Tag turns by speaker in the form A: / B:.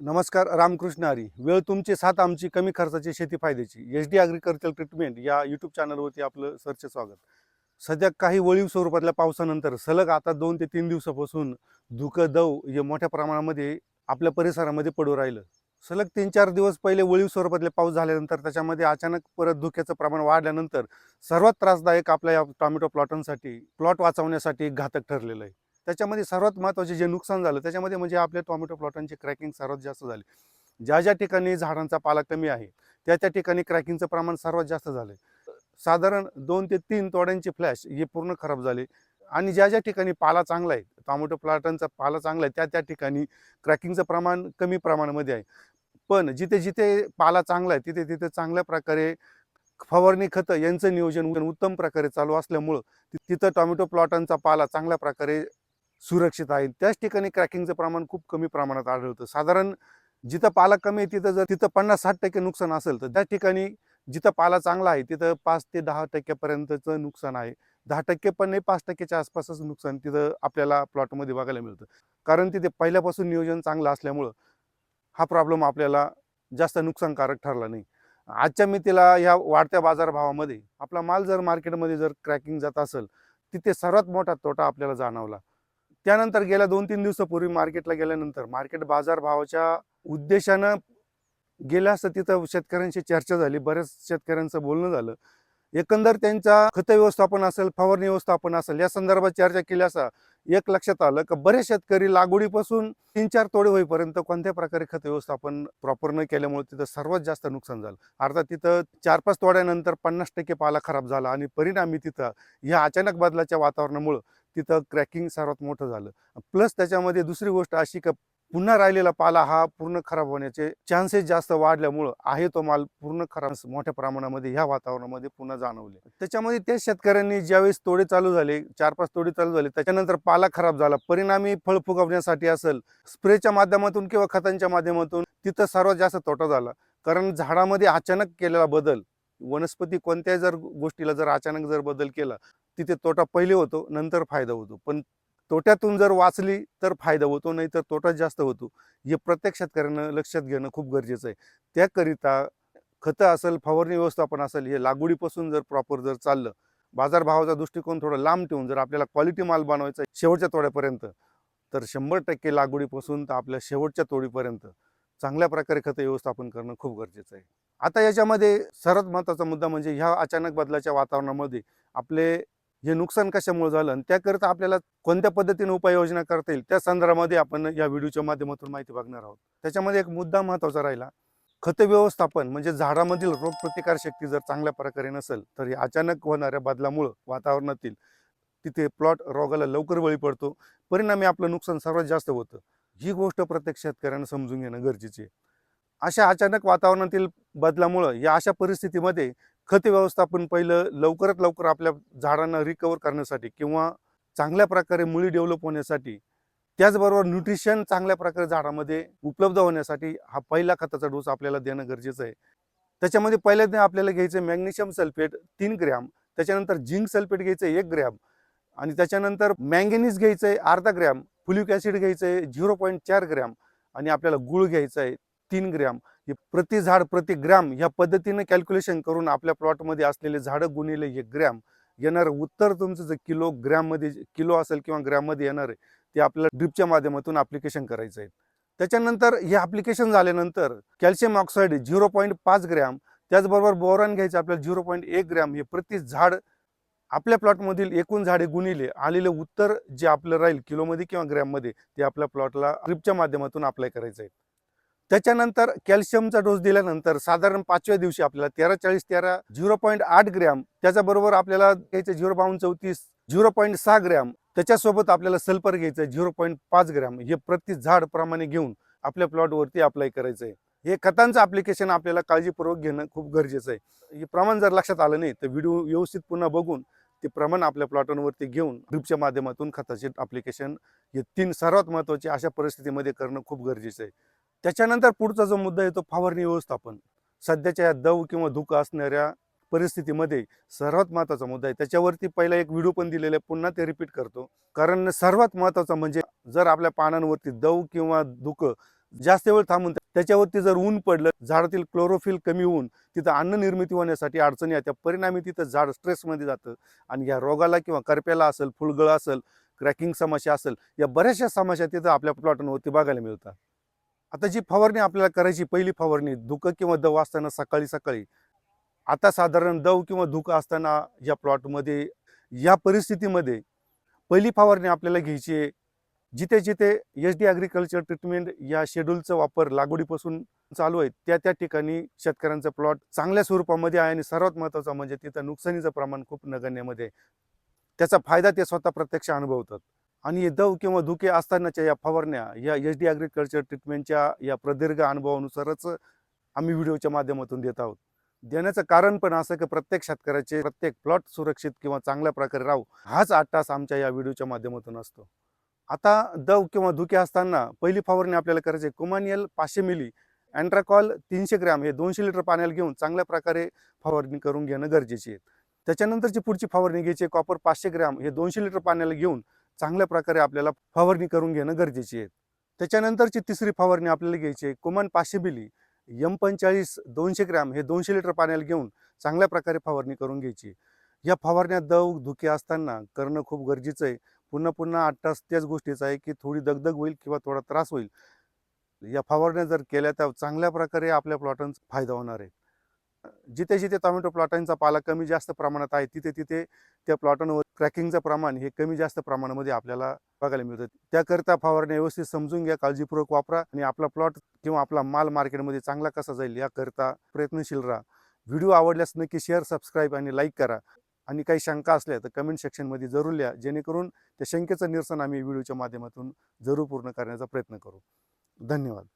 A: नमस्कार रामकृष्ण हरी. वेळ तुमची साथ आमची कमी खर्चाची शेती फायद्याची. एच डी ॲग्रिकल्चर ट्रीटमेंट या यूट्यूब चॅनलवरती आपलं सरचे स्वागत. सध्या काही वळीव स्वरूपातल्या पावसानंतर सलग आता दोन ते तीन दिवसापासून धुकं दव हे मोठ्या प्रमाणामध्ये आपल्या परिसरामध्ये पडू राहिलं. सलग तीन चार दिवस पहिले वळीव स्वरूपातले पाऊस झाल्यानंतर त्याच्यामध्ये अचानक परत धुक्याचं प्रमाण वाढल्यानंतर सर्वात त्रासदायक आपल्या या टॉमॅटो प्लॉटांसाठी प्लॉट वाचवण्यासाठी घातक ठरलेलं आहे. त्याच्यामध्ये सर्वात महत्त्वाचे जे नुकसान झालं त्याच्यामध्ये म्हणजे आपल्या टोमॅटो प्लॉटांची क्रॅकिंग सर्वात जास्त झाली. ज्या ज्या ठिकाणी झाडांचा पाला कमी आहे त्या त्या ठिकाणी क्रॅकिंगचं प्रमाण सर्वात जास्त झालं साधारण दोन ते तीन तोड्यांचे फ्लॅश हे पूर्ण खराब झाले. आणि ज्या ज्या ठिकाणी पाला चांगला आहे टोमॅटो प्लॉटांचा पाला चांगला आहे त्या त्या ठिकाणी क्रॅकिंगचं प्रमाण कमी प्रमाणामध्ये आहे. पण जिथे जिथे पाला चांगला आहे तिथे तिथे चांगल्या प्रकारे फवारणी खतं यांचं नियोजन उत्तम प्रकारे चालू असल्यामुळं तिथं टोमॅटो प्लॉटांचा पाला चांगल्या प्रकारे सुरक्षित आहे. त्याच ठिकाणी क्रॅकिंगचं प्रमाण खूप कमी प्रमाणात आढळतं. साधारण जिथं पाला कमी आहे तिथं जर तिथं पन्नास साठ टक्के नुकसान असेल तर त्या ठिकाणी जिथं पाला चांगला आहे तिथं पाच ते दहा टक्क्यापर्यंतचं नुकसान आहे. दहा टक्के पण नाही पाच टक्क्याच्या आसपासच नुकसान तिथं आपल्याला प्लॉटमध्ये बघायला मिळतं. कारण तिथे पहिल्यापासून नियोजन चांगलं असल्यामुळं हा प्रॉब्लेम आपल्याला जास्त नुकसानकारक ठरला नाही. आजच्या मितीला ह्या वाढत्या बाजारभावामध्ये आपला माल जर मार्केटमध्ये जर क्रॅकिंग जात असेल तिथे सर्वात मोठा तोटा आपल्याला जाणवला. त्यानंतर गेल्या दोन तीन दिवसापूर्वी मार्केटला गेल्यानंतर मार्केट बाजारभावाच्या उद्देशानं गेल्या असं तिथं शेतकऱ्यांशी चर्चा झाली. बऱ्याच शेतकऱ्यांचं बोलणं झालं. एकंदर त्यांचा खत व्यवस्थापन असेल फवारणी व्यवस्थापन असेल या संदर्भात चर्चा केली असा एक लक्षात आलं की बरेच शेतकरी लागवडीपासून तीन चार तोडे होईपर्यंत कोणत्या प्रकारे खत व्यवस्थापन प्रॉपर न केल्यामुळे तिथं सर्वात जास्त नुकसान झालं. अर्थात तिथं चार पाच तोड्यानंतर पन्नास टक्के पाला खराब झाला आणि परिणामी तिथं ह्या अचानक बदलाच्या वातावरणामुळं तिथं क्रॅकिंग सर्वात मोठं झालं. प्लस त्याच्यामध्ये दुसरी गोष्ट अशी का पुन्हा राहिलेला पाला हा पूर्ण खराब होण्याचे चान्सेस जास्त वाढल्यामुळं आहे तो माल पूर्ण खराब मोठ्या प्रमाणामध्ये ह्या वातावरणामध्ये पुन्हा जाणवले. त्याच्यामध्ये त्या शेतकऱ्यांनी ज्यावेळेस तोडे चालू झाले चार पाच तोडे चालू झाले त्याच्यानंतर पाला खराब झाला. परिणामी फळ फुगवण्यासाठी असेल स्प्रेच्या माध्यमातून किंवा खतांच्या माध्यमातून तिथं सर्वात जास्त तोटा झाला. कारण झाडामध्ये अचानक केलेला बदल वनस्पती कोणत्याही जर गोष्टीला जर अचानक जर बदल केला तिथे तोटा पहिले होतो नंतर फायदा होतो. पण तोट्यातून जर वाचली तर फायदा होतो नाही तर तोटा जास्त होतो. हे प्रत्येक शेतकऱ्यानं लक्षात घेणं खूप गरजेचं आहे. त्याकरिता खतं असेल फवारणी व्यवस्थापन असेल हे लागवडीपासून जर प्रॉपर जर चाललं बाजारभावाचा दृष्टिकोन थोडा लांब ठेवून जर आपल्याला क्वालिटी माल बनवायचा आहे शेवटच्या तोड्यापर्यंत तर शंभर टक्के लागवडीपासून तर आपल्या शेवटच्या तोडीपर्यंत चांगल्या प्रकारे खतं व्यवस्थापन करणं खूप गरजेचं आहे. आता याच्यामध्ये सर्वात महत्त्वाचा मुद्दा म्हणजे ह्या अचानक बदलाच्या वातावरणामध्ये आपले हे नुकसान कशामुळे झालं आणि त्याकरिता आपल्याला कोणत्या पद्धतीने उपाययोजना करता येईल त्या संदर्भामध्ये आपण या व्हिडिओच्या माध्यमातून माहिती बघणार आहोत. त्याच्यामध्ये एक मुद्दा महत्त्वाचा राहिला. खत व्यवस्थापन म्हणजे झाडामधील रोगप्रतिकारशक्ती जर चांगल्या प्रकारे नसेल तर हे अचानक होणाऱ्या बदलामुळं वातावरणातील तिथे प्लॉट रोगाला लवकर बळी पडतो. परिणामी आपलं नुकसान सर्वात जास्त होतं. ही गोष्ट प्रत्येक शेतकऱ्यांना समजून घेणं गरजेचे आहे. अशा अचानक वातावरणातील बदलामुळं या अशा परिस्थितीमध्ये खत व्यवस्थापन पहिलं लवकरात लवकर आपल्या झाडांना रिकवर करण्यासाठी किंवा चांगल्या प्रकारे मुळी डेव्हलप होण्यासाठी त्याचबरोबर न्यूट्रिशन चांगल्या प्रकारे झाडामध्ये उपलब्ध होण्यासाठी हा पहिला खताचा डोस आपल्याला देणं गरजेचं आहे. त्याच्यामध्ये पहिल्यांदा आपल्याला घ्यायचं मॅग्नेशियम सल्फेट तीन ग्रॅम त्याच्यानंतर झिंक सल्फेट घ्यायचं एक ग्रॅम आणि त्याच्यानंतर मँगेनीज घ्यायचं आहे अर्धा ग्रॅम फुलिक ॲसिड घ्यायचं आहे झिरो पॉईंट चार ग्रॅम आणि आपल्याला गुळ घ्यायचा आहे तीन ग्रॅम हे प्रति झाड प्रति ग्रॅम ह्या पद्धतीने कॅल्क्युलेशन करून आपल्या प्लॉटमध्ये असलेले झाडं गुणिले हे ग्रॅम येणारं उत्तर तुमचं जे किलो ग्रॅममध्ये किलो असेल किंवा ग्रॅममध्ये येणार आहे ते आपल्याला ड्रिपच्या माध्यमातून ॲप्लिकेशन करायचं आहे. त्याच्यानंतर हे ॲप्लिकेशन झाल्यानंतर कॅल्शियम ऑक्साईड झिरो पॉईंट पाच ग्रॅम त्याचबरोबर बोरॉन घ्यायचं आपल्याला झिरो पॉईंट एक ग्रॅम हे प्रति झाड आपल्या प्लॉटमधील एकूण झाडे गुणिले आलेले उत्तर जे आपलं राहील किलोमध्ये किंवा ग्रॅममध्ये ते आपल्या प्लॉटला ड्रिपच्या माध्यमातून अप्लाय करायचं आहे. त्याच्यानंतर कॅल्शियमचा डोस दिल्यानंतर साधारण पाचव्या दिवशी आपल्याला तेरा चाळीस तेरा झिरो पॉईंट आठ ग्रॅम त्याच्याबरोबर आपल्याला घ्यायचं झिरो बावन्न चौतीस झिरो पॉईंट सहा ग्रॅम त्याच्यासोबत आपल्याला सल्फर घ्यायचं झिरो पॉईंट पाच ग्रॅम. हे प्रति झाड प्रमाणे घेऊन आपल्या प्लॉटवरती अप्लाय करायचं आहे हे खतांचं ॲप्लिकेशन आपल्याला काळजीपूर्वक घेणं खूप गरजेचं आहे. हे प्रमाण जर लक्षात आलं नाही तर व्हिडिओ व्यवस्थित पुन्हा बघून ते प्रमाण आपल्या प्लॉटांवरती घेऊन ड्रिपच्या माध्यमातून खताचे ॲप्लिकेशन हे तीन सर्वात महत्त्वाचे अशा परिस्थितीमध्ये करणं खूप गरजेचं आहे. त्याच्यानंतर पुढचा जो मुद्दा येतो फवारणी व्यवस्थापन. सध्याच्या या दव किंवा धुकं असणाऱ्या परिस्थितीमध्ये सर्वात महत्त्वाचा मुद्दा आहे. त्याच्यावरती पहिला एक व्हिडिओ पण दिलेला आहे पुन्हा ते रिपीट करतो. कारण सर्वात महत्त्वाचा म्हणजे जर आपल्या पानांवरती दव किंवा धुकं जास्त वेळ थांबून त्याच्यावरती जर ऊन पडलं झाडातील क्लोरोफिल कमी होऊन तिथं अन्न निर्मिती होण्यासाठी अडचणी येत्या परिणामी तिथं झाड स्ट्रेसमध्ये जातं आणि या रोगाला किंवा करप्याला असेल फुलगळ असेल क्रॅकिंग समस्या असेल या बऱ्याचशा समस्या तिथं आपल्या प्लॉटांवरती बघायला मिळतात. आता जी फवारणी आपल्याला करायची पहिली फवारणी धुकं किंवा दव असताना सकाळी सकाळी. आता साधारण दव किंवा धुकं असताना या प्लॉटमध्ये या परिस्थितीमध्ये पहिली फवारणी आपल्याला घ्यायची आहे. जिथे जिथे एच डी ॲग्रिकल्चर ट्रीटमेंट या शेड्यूलचा वापर लागवडीपासून चालू आहे त्या त्या ठिकाणी शेतकऱ्यांचा प्लॉट चांगल्या स्वरूपामध्ये आहे आणि सर्वात महत्त्वाचं म्हणजे तिथं नुकसानीचं प्रमाण खूप नगण्यमध्ये त्याचा फायदा ते स्वतः प्रत्यक्ष अनुभवतात. आणि हे दव किंवा धुके असतानाच्या या फवारण्या या एच डी ॲग्रिकल्चर ट्रीटमेंटच्या या प्रदीर्घ अनुभवानुसारच आम्ही व्हिडिओच्या माध्यमातून देत आहोत. देण्याचं कारण पण असं की प्रत्येक शेतकऱ्याचे प्रत्येक प्लॉट सुरक्षित किंवा चांगल्या प्रकारे राहू हाच आठ तास आमच्या या व्हिडिओच्या माध्यमातून असतो. आता दव किंवा धुके असताना पहिली फवारणी आपल्याला करायची कुमानियल पाचशे मिली अँट्राकॉल तीनशे ग्रॅम हे दोनशे लिटर पाण्याला घेऊन चांगल्या प्रकारे फवारणी करून घेणं गरजेचे आहे. त्याच्यानंतरची पुढची फवारणी घ्यायची आहे कॉपर पाचशे ग्रॅम हे दोनशे लिटर पाण्याला घेऊन चांगल्या प्रकारे आपल्याला फवारणी करून घेणं गरजेचे आहे. त्याच्यानंतरची तिसरी फवारणी आपल्याला घ्यायची आहे कुमान पाचशे मिली यम पंचेचाळीस दोनशे ग्रॅम हे दोनशे लिटर पाण्याला घेऊन चांगल्या प्रकारे फवारणी करून घ्यायची या फवारण्यात दव धुके असताना करणं खूप गरजेचं आहे. पुन्हा पुन्हा आठ तास त्याच गोष्टीचं आहे की थोडी दगदग होईल किंवा थोडा त्रास होईल. या फवारण्या जर केल्या तर चांगल्या प्रकारे आपल्या प्लॉटांचा फायदा होणार आहे. जिथे जिथे टोमॅटो प्लॉटांचा पाला कमी जास्त प्रमाणात आहे तिथे तिथे त्या प्लॉटांवर क्रॅकिंगचं प्रमाण हे कमी जास्त प्रमाणामध्ये आपल्याला बघायला मिळतं. त्याकरता फवारण्या व्यवस्थित समजून घ्या काळजीपूर्वक वापरा आणि आपला प्लॉट किंवा आपला माल मार्केटमध्ये चांगला कसा जाईल याकरता प्रयत्नशील राहा. व्हिडिओ आवडल्यास नक्की शेअर सबस्क्राईब आणि लाईक करा. आणि काही शंका असल्या तर कमेंट सेक्शनमध्ये जरूर लिहा जेणेकरून त्या शंकेचं निरसन आम्ही व्हिडिओच्या माध्यमातून जरूर पूर्ण करण्याचा प्रयत्न करू. धन्यवाद.